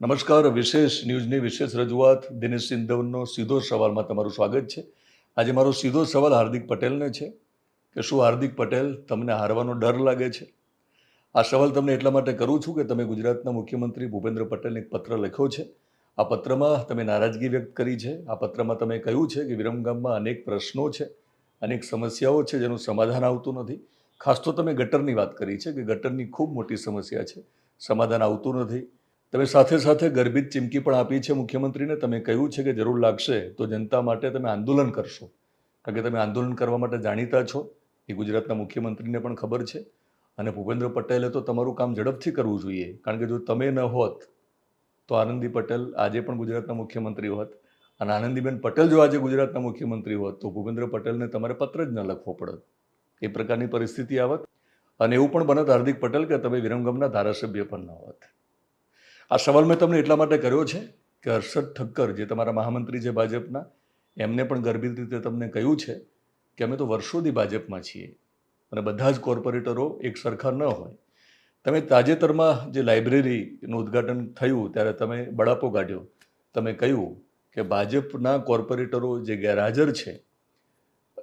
નમસ્કાર, વિશેષ ન્યૂઝની વિશેષ રજૂઆત દિનેશ સિંધવનનો સીધો સવાલમાં તમારું સ્વાગત છે. આજે મારો સીધો સવાલ હાર્દિક પટેલને છે કે શું હાર્દિક પટેલ તમને હારવાનો ડર લાગે છે? આ સવાલ તમને એટલા માટે કરું છું કે તમે ગુજરાતના મુખ્યમંત્રી ભૂપેન્દ્ર પટેલને એક પત્ર લખ્યો છે. આ પત્રમાં તમે નારાજગી વ્યક્ત કરી છે. આ પત્રમાં તમે કહ્યું છે કે વિરમગામમાં અનેક પ્રશ્નો છે, અનેક સમસ્યાઓ છે જેનું સમાધાન આવતું નથી. ખાસ તો તમે ગટરની વાત કરી છે કે ગટરની ખૂબ મોટી સમસ્યા છે. સમાધાન આવતું નથી. તમે સાથે સાથે ગર્ભિત ચીમકી પણ આપી છે મુખ્યમંત્રીને. તમે કહ્યું છે કે જરૂર લાગશે, તો જનતા માટે તમે આંદોલન કરશો. કારણ કે તમે આંદોલન કરવા માટે જાણીતા છો. એ ગુજરાતના મુખ્યમંત્રીને પણ ખબર છે. અને ભૂપેન્દ્ર પટેલે તો તમારું કામ ઝડપથી કરવું જોઈએ. કારણ કે જો તમે ન હોત, તો આનંદી પટેલ આજે પણ ગુજરાતના મુખ્યમંત્રી હોત. અને આનંદીબેન પટેલ જો આજે ગુજરાતના મુખ્યમંત્રી હોત, તો ભૂપેન્દ્ર પટેલને તમારે પત્ર જ ન લખવો પડત. એ પ્રકારની પરિસ્થિતિ આવત. અને એવું પણ બનત હાર્દિક પટેલ કે તમે વિરમગામના ધારાસભ્ય પણ ન હોત. આ સવાલ મેં તમને એટલા માટે કર્યો છે કે હર્ષદ ઠક્કર, જે તમારા મહામંત્રી છે ભાજપના, એમને પણ ગર્ભિત રીતે તમને કહ્યું છે કે અમે તો વર્ષોથી ભાજપમાં છીએ અને બધા જ કોર્પોરેટરો એક સરખા ન હોય. તમે તાજેતરમાં જે લાઇબ્રેરીનું ઉદ્ઘાટન થયું, ત્યારે તમે બળાપો કાઢ્યો. તમે કહ્યું કે ભાજપના કોર્પોરેટરો જે ગેરહાજર છે,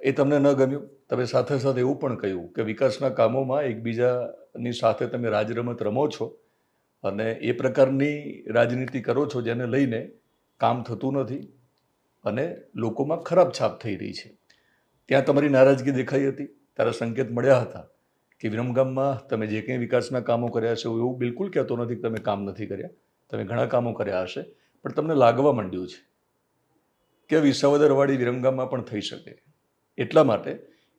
એ તમને ન ગમ્યું. તમે સાથે સાથે એવું પણ કહ્યું કે વિકાસના કામોમાં એકબીજાની સાથે તમે રાજરમત રમો છો. અને એ પ્રકારની રાજનીતિ કરો છો જેને લઈને કામ થતું નથી અને લોકોમાં ખરાબ છાપ થઈ રહી છે. ત્યાં તમારી નારાજગી દેખાઈ હતી, તારા સંકેત મળ્યા હતા કે વિરમગામમાં તમે જે કંઈ વિકાસના કામો કર્યા છે એવું બિલકુલ કહેતો નથી કે તમે કામ નથી કર્યા. તમે ઘણા કામો કર્યા હશે, પણ તમને લાગવા માંડ્યું છે. કે વિસાવદરવાળી વિરમગામમાં પણ થઈ શકે. એટલા માટે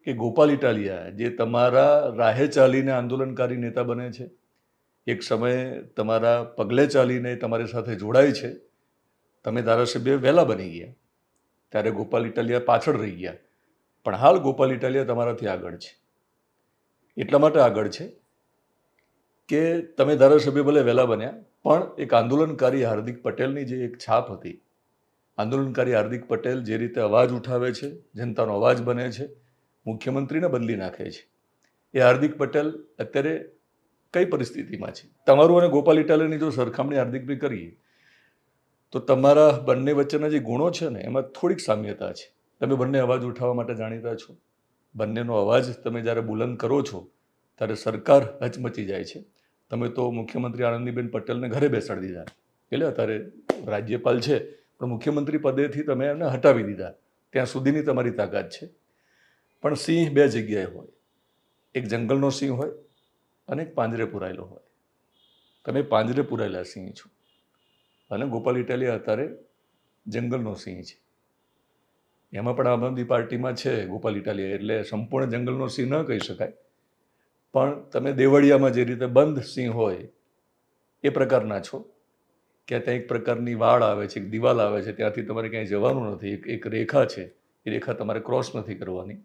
કે ગોપાલ ઇટાલિયા, જે તમારા રાહે ચાલીને આંદોલનકારી નેતા બને છે એક સમયે તમારા પગલે ચાલીને તમારી સાથે જોડાય છે. તમે ધારાસભ્ય વહેલા બની ગયા. ત્યારે ગોપાલ ઇટાલિયા પાછળ રહી ગયા. પણ હાલ ગોપાલ ઇટાલિયા તમારાથી આગળ છે. એટલા માટે આગળ છે કે તમે ધારાસભ્ય ભલે વહેલા બન્યા, પણ એક આંદોલનકારી હાર્દિક પટેલની જે એક છાપ હતી, આંદોલનકારી હાર્દિક પટેલ જે રીતે અવાજ ઉઠાવે છે, જનતાનો અવાજ બને છે, મુખ્યમંત્રીને બદલી નાખે છે. એ હાર્દિક પટેલ અત્યારે કઈ પરિસ્થિતિમાં છે? તમારું અને ગોપાલ ઇટાલિયાની જો સરખામણી હાર્દિકભાઈ કરીએ, તો તમારા બંને વચ્ચેના જે ગુણો છે ને, એમાં થોડીક સામ્યતા છે. તમે બંને અવાજ ઉઠાવવા માટે જાણીતા છો. બંનેનો અવાજ તમે જ્યારે બુલંદ કરો છો, ત્યારે સરકાર હચમચી જાય છે. તમે તો મુખ્યમંત્રી આનંદીબેન પટેલને ઘરે બેસાડી દીધા. એટલે અત્યારે રાજ્યપાલ છે, પણ મુખ્યમંત્રી પદેથી તમે એમને હટાવી દીધા. ત્યાં સુધીની તમારી તાકાત છે. પણ સિંહ બે જગ્યાએ હોય. એક જંગલનો સિંહ હોય અને એક પાંજરે પુરાયેલો હોય. તમે પાંજરે પુરાયેલા સિંહ છો. અને ગોપાલ ઇટાલિયા અત્યારે જંગલનો સિંહ છે. એમાં પણ આમ આદમી પાર્ટીમાં છે ગોપાલ ઇટાલિયા, એટલે સંપૂર્ણ જંગલનો સિંહ ન કહી શકાય. પણ તમે દેવળિયામાં જે રીતે બંધ સિંહ હોય, એ પ્રકારના છો. કે ત્યાં એક પ્રકારની વાળ આવે છે, એક દિવાલ આવે છે, ત્યાંથી તમારે ક્યાંય જવાનું નથી. એક એક રેખા છે, એ રેખા તમારે ક્રોસ નથી કરવાની.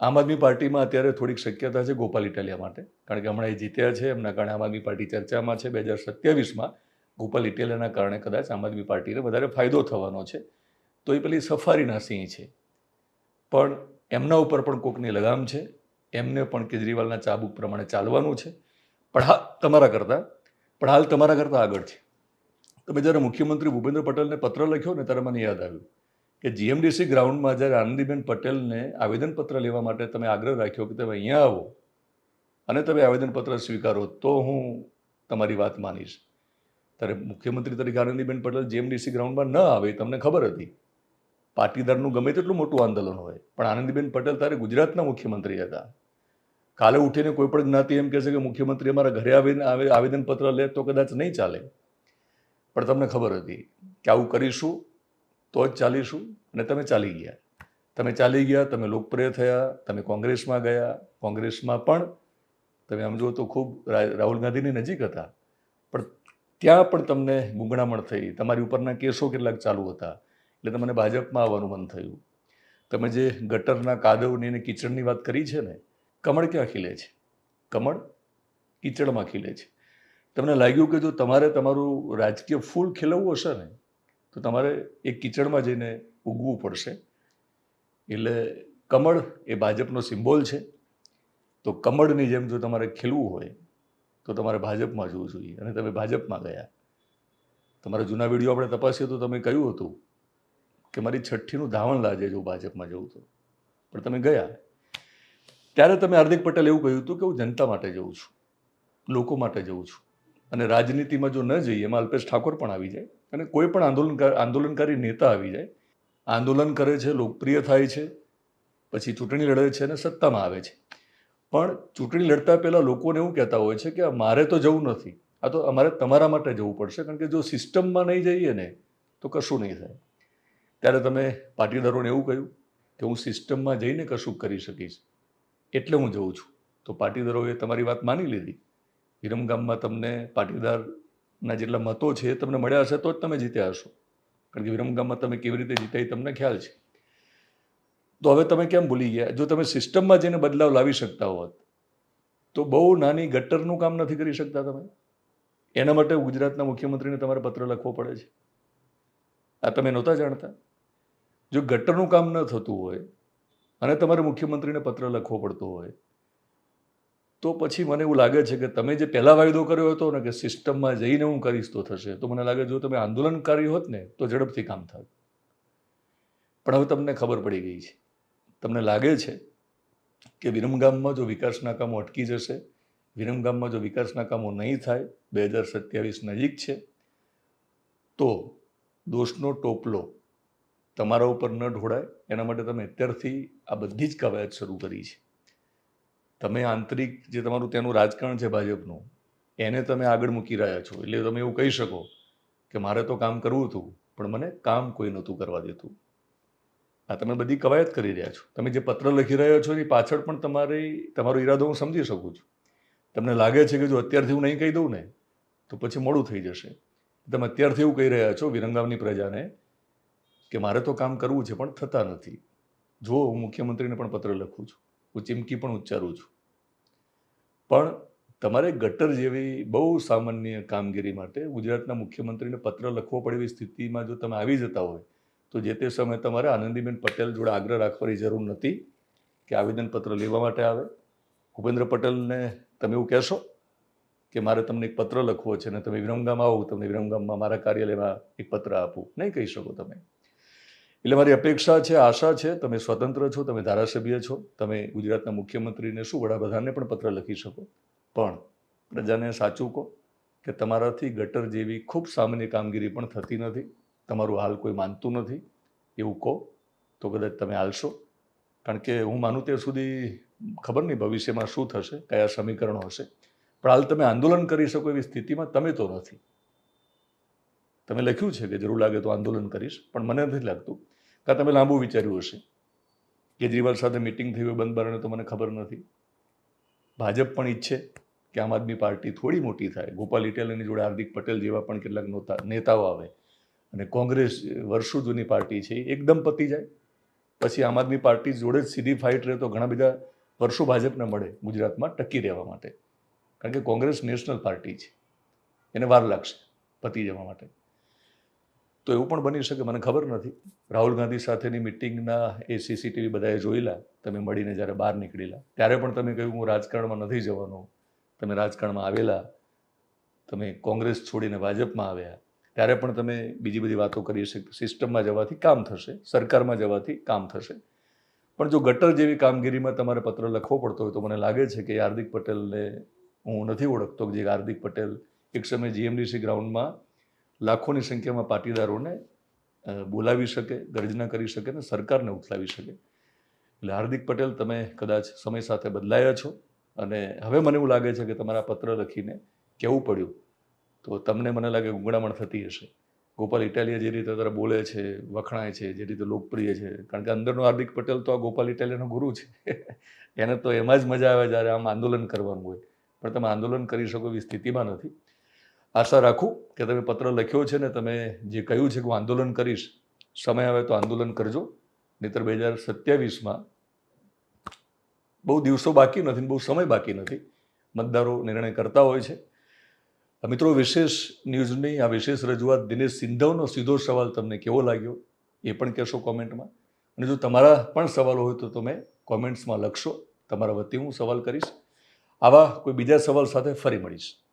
આમ આદમી પાર્ટીમાં અત્યારે થોડીક શક્યતા છે ગોપાલ ઇટાલિયા માટે. કારણ કે હમણાં એ જીત્યા છે, એમના કારણે આમ આદમી પાર્ટી ચર્ચામાં છે. બે હજાર સત્યાવીસમાં ગોપાલ ઇટાલિયાના કારણે કદાચ આમ આદમી પાર્ટીને વધારે ફાયદો થવાનો છે. તો એ પેલી સફારીના સિંહ છે. પણ એમના ઉપર પણ કોકની લગામ છે. એમને પણ કેજરીવાલના ચાબુક પ્રમાણે ચાલવાનું છે. પણ હા, તમારા કરતાં, પણ હાલ તમારા કરતાં આગળ છે. તમે જ્યારે મુખ્યમંત્રી ભૂપેન્દ્ર પટેલને પત્ર લખ્યો ને ત્યારે મને યાદ આવ્યું. કે જીએમડીસી ગ્રાઉન્ડમાં જ્યારે આનંદીબેન પટેલને આવેદનપત્ર લેવા માટે તમે આગ્રહ રાખ્યો કે તમે અહીંયા આવો અને તમે આવેદનપત્ર સ્વીકારો, તો હું તમારી વાત માનીશ. ત્યારે મુખ્યમંત્રી તરીકે આનંદીબેન પટેલ જીએમડીસી ગ્રાઉન્ડમાં ન આવે તમને ખબર હતી. પાટીદારનું ગમે તેટલું મોટું આંદોલન હોય, પણ આનંદીબેન પટેલ ત્યારે ગુજરાતના મુખ્યમંત્રી હતા. કાલે ઉઠીને કોઈ પણ જ્ઞાતિ એમ કહેશે કે મુખ્યમંત્રી અમારા ઘરે આવીને આવે, આવેદનપત્ર લે તો કદાચ નહીં ચાલે. પણ તમને ખબર હતી કે આવું કરીશું તો જ ચાલીશું અને તમે ચાલી ગયા. તમે ચાલી ગયા, તમે લોકપ્રિય થયા, તમે કોંગ્રેસમાં ગયા. કોંગ્રેસમાં પણ તમે આમ જુઓ તો ખૂબ રાહુલ ગાંધીની નજીક હતા. પણ ત્યાં પણ તમને ગુંગણામણ થઈ. તમારી ઉપરના કેસો કેટલાક ચાલુ હતા. એટલે તમને ભાજપમાં આવવાનું મન થયું. તમે જે ગટરના કાદવની અને કિચડની વાત કરી છે ને, કમળ ક્યાં ખીલે છે? કમળ કિચડમાં ખીલે છે. તમને લાગ્યું કે જો તમારે તમારું રાજકીય ફૂલ ખીલવવું હશે ને તો તમારે એ કીચડમાં જઈને ઉગવું પડશે. એટલે કમળ એ ભાજપનો સિમ્બોલ છે. તો કમળની જેમ જો તમારે ખીલવું હોય, તો તમારે ભાજપમાં જવું જોઈએ અને તમે ભાજપમાં ગયા. તમારા જૂના વીડિયો આપણે તપાસીએ તો તમે કહ્યું હતું કે મારી છઠ્ઠીનું ધાવણ લાજે જો ભાજપમાં જવું તો. પણ તમે ગયા. ત્યારે તમે હાર્દિક પટેલ એવું કહ્યું હતું કે હું જનતા માટે જઉં છું, લોકો માટે જઉં છું. અને રાજનીતિમાં જો ન જઈએ, એમાં અલ્પેશ ઠાકોર પણ આવી જાય. અને કોઈ પણ આંદોલન આંદોલનકારી નેતા આવી જાય, આંદોલન કરે છે, લોકપ્રિય થાય છે, પછી ચૂંટણી લડે છે અને સત્તામાં આવે છે. પણ ચૂંટણી લડતા પહેલાં લોકોને એવું કહેતા હોય છે કે મારે તો જવું નથી, આ તો અમારે તમારા માટે જવું પડશે, કારણ કે જો સિસ્ટમમાં નહીં જઈએ ને, તો કશું નહીં થાય. ત્યારે તમે પાટીદારોને એવું કહ્યું કે હું સિસ્ટમમાં જઈને કશું કરી શકીશ, એટલે હું જઉં છું. તો પાટીદારોએ તમારી વાત માની લીધી. વિરમગામમાં તમને પાટીદારના જેટલા મતો છે તમને મળ્યા હશે તો જ તમે જીત્યા હશો. કારણ કે વિરમગામમાં તમે કેવી રીતે જીતાય તમને ખ્યાલ છે. તો હવે તમે કેમ ભૂલી ગયા? જો તમે સિસ્ટમમાં જઈને બદલાવ લાવી શકતા હોત, તો બહુ નાની ગટરનું કામ નથી કરી શકતા તમે. એના માટે ગુજરાતના મુખ્યમંત્રીને તમારે પત્ર લખવો પડે છે. આ તમે નહોતા જાણતા. જો ગટરનું કામ ન થતું હોય અને તમારે મુખ્યમંત્રીને પત્ર લખવો પડતો હોય તો પછી મને એવું લાગે છે કે તમે જે પહેલાં વાયદો કર્યો હતો ને કે સિસ્ટમમાં જઈને હું કરીશ તો થશે, તો મને લાગે જો તમે આંદોલનકારી હોત ને, તો ઝડપથી કામ થાય. પણ હવે તમને ખબર પડી ગઈ છે. તમને લાગે છે કે વિરમગામમાં જો વિકાસના કામો અટકી જશે, વિરમગામમાં જો વિકાસના કામો નહીં થાય, બે હજાર સત્યાવીસ નજીક છે, તો દોષનો ટોપલો તમારા ઉપર ન ઢોળાય. એના માટે તમે અત્યારથી આ બધી જ કવાયત શરૂ કરી છે. તમે આંતરિક જે તમારું ત્યાંનું રાજકારણ છે ભાજપનું, એને તમે આગળ મૂકી રહ્યા છો. એટલે તમે એવું કહી શકો કે મારે તો કામ કરવું હતું, પણ મને કામ કોઈ નહોતું કરવા દેતું. આ તમે બધી કવાયત કરી રહ્યા છો. તમે જે પત્ર લખી રહ્યા છો એની પાછળ પણ તમારી, તમારો ઈરાદો હું સમજી શકું છું. તમને લાગે છે કે જો અત્યારથી હું નહીં કહી દઉં ને, તો પછી મોડું થઈ જશે. તમે અત્યારથી એવું કહી રહ્યા છો વિરંગામની પ્રજાને કે મારે તો કામ કરવું છે પણ થતા નથી. જો હું મુખ્યમંત્રીને પણ પત્ર લખું છું. હું ચીમકી પણ ઉચ્ચારું છું. પણ તમારે ગટર જેવી બહુ સામાન્ય કામગીરી માટે ગુજરાતના મુખ્યમંત્રીને પત્ર લખવો પડે એવી સ્થિતિમાં જો તમે આવી જતા હોય, તો જે તે સમયે તમારે આનંદીબેન પટેલ જોડે આગ્રહ રાખવાની જરૂર નથી કે આવેદનપત્ર લેવા માટે આવે. ભૂપેન્દ્ર પટેલને તમે એવું કહેશો કે મારે તમને એક પત્ર લખવો છે ને તમે વિરમગામ આવો તમને વિરમગામમાં મારા કાર્યાલયમાં એક પત્ર આપું. નહીં કહી શકો તમે. એટલે મારી અપેક્ષા છે, આશા છે, તમે સ્વતંત્ર છો, તમે ધારાસભ્ય છો, તમે ગુજરાતના મુખ્યમંત્રીને શું વડાપ્રધાનને પણ પત્ર લખી શકો. પણ પ્રજાને સાચું કહો કે તમારાથી ગટર જેવી ખૂબ સામાન્ય કામગીરી પણ થતી નથી. તમારું હાલ કોઈ માનતું નથી. એવું કહો તો કદાચ તમે હાલશો. કારણ કે હું માનું ત્યાં સુધી ખબર નહીં ભવિષ્યમાં શું થશે, કયા સમીકરણો હશે. પણ હાલ તમે આંદોલન કરી શકો એવી સ્થિતિમાં તમે તો નથી. તમે લખ્યું છે કે જરૂર લાગે તો આંદોલન કરીશ, પણ મને નથી લાગતું. કાં તમે લાંબુ વિચાર્યું હશે? કેજરીવાલ સાથે મિટિંગ થઈ હોય, બંધ બારણે તો મને ખબર નથી. ભાજપ પણ ઈચ્છે કે આમ આદમી પાર્ટી થોડી મોટી થાય. ગોપાલ ઇટાલિયાની જોડે હાર્દિક પટેલ જેવા પણ કેટલાક નોતા, નેતાઓ આવે. અને કોંગ્રેસ વર્ષો જૂની પાર્ટી છે એકદમ પતી જાય. પછી આમ આદમી પાર્ટી જોડે જ સીધી ફાઇટ રહે તો ઘણા બધા વર્ષો ભાજપને મળે ગુજરાતમાં ટકી રહેવા માટે. કારણ કે કોંગ્રેસ નેશનલ પાર્ટી છે. એને વાર લાગશે પતી જવા માટે. તો એવું પણ બની શકે, મને ખબર નથી. રાહુલ ગાંધી સાથેની મિટિંગના એ સીસીટીવી બધાએ જોયેલા, તમે મળીને જ્યારે બહાર નીકળેલા. ત્યારે પણ તમે કહ્યું, હું રાજકારણમાં નથી જવાનો. તમે રાજકારણમાં આવેલા. તમે કોંગ્રેસ છોડીને ભાજપમાં આવ્યા. ત્યારે પણ તમે બીજી બધી વાતો કરી શકો સિસ્ટમમાં જવાથી કામ થશે, સરકારમાં જવાથી કામ થશે. પણ જો ગટર જેવી કામગીરીમાં તમારે પત્ર લખવો પડતો હોય તો મને લાગે છે કે હાર્દિક પટેલને હું નથી ઓળખતો કે જે હાર્દિક પટેલ એક સમયે જીએમડીસી ગ્રાઉન્ડમાં લાખોની સંખ્યામાં પાટીદારોને બોલાવી શકે, ગર્જના કરી શકે અને સરકારને ઉથલાવી શકે. એટલે હાર્દિક પટેલ, તમે કદાચ સમય સાથે બદલાયા છો અને હવે મને એવું લાગે છે કે તમારા પત્ર લખીને કહેવું પડ્યું. તો તમને મને લાગે ગુંગળામણ થતી હશે. ગોપાલ ઇટાલિયા જે રીતે અત્યારે બોલે છે, વખણાય છે, જે રીતે લોકપ્રિય છે, કારણ કે અંદરનો હાર્દિક પટેલ તો આ ગોપાલ ઇટાલિયાનો ગુરુ છે. એને તો એમાં જ મજા આવે જ્યારે આમ આંદોલન કરવાનું હોય. પણ તમે આંદોલન કરી શકો એવી સ્થિતિમાં નથી. આશા રાખું કે તમે પત્ર લખ્યો છે ને તમે જે કહ્યું છે કે હું આંદોલન કરીશ, સમય આવે તો આંદોલન કરજો. નહીતર બે હજાર સત્યાવીસમાં બહુ દિવસો બાકી નથી બહુ સમય બાકી નથી. મતદારો નિર્ણય કરતા હોય છે. મિત્રો વિશેષ ન્યૂઝની, આ વિશેષ રજૂઆત દિનેશ સિંધવનો સીધો સવાલ તમને કેવો લાગ્યો એ પણ કહેશો કોમેન્ટમાં. અને જો તમારા પણ સવાલો હોય તો તમે કોમેન્ટ્સમાં લખશો. તમારા વતી હું સવાલ કરીશ. આવા કોઈ બીજા સવાલ સાથે ફરી મળીશ.